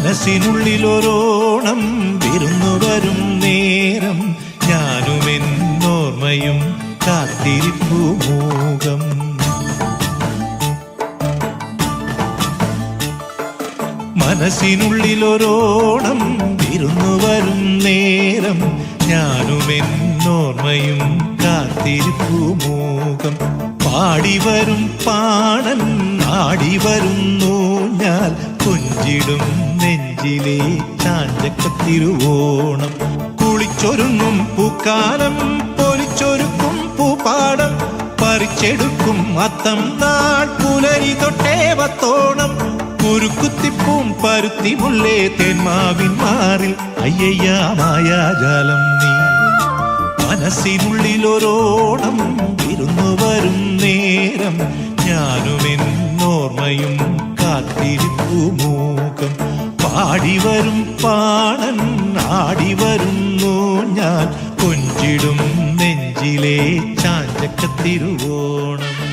മനസ്സിനുള്ളിലൊരോണം വിരുന്നു വരും നേരം. ഞാനും എന്നോർമ്മയും കാത്തിരിപ്പു മൂകം. മനസ്സിനുള്ളിലൊരോണം വിരുന്നു വരും നേരം. ഞാനും എന്നോർമ്മയും കാത്തിരിപ്പു മൂകം. പാടി വരും വരുന്നു ഞാൻ നെഞ്ചിലെ ചാഞ്ചക്കത്തിരുവോണം. കുളിച്ചൊരുങ്ങും പൂക്കാലം പൊലിച്ചൊരുക്കും പൂപ്പാടം. പറിച്ചെടുക്കും അത്തം നാൾ പുലരി തൊട്ടേവത്തോണം കുരുക്കുത്തിപ്പും പരുത്തി മുള്ളേ തെന്മാവിൻ മാറിൽ. അയ്യയ്യ മായാജാലം നീ. മനസ്സിനുള്ളിലൊരോണം ഇരുന്നു വരും നേരം. ഞാനും എന്നോർമ്മയും കാത്തിരിപ്പു പാടിവരും പാടി വരും പാണൻ ആടി വരുന്നു ഞാൻ. കൊഞ്ചിടും നെഞ്ചിലെ ചാഞ്ചക്കത്തിരുവോണം.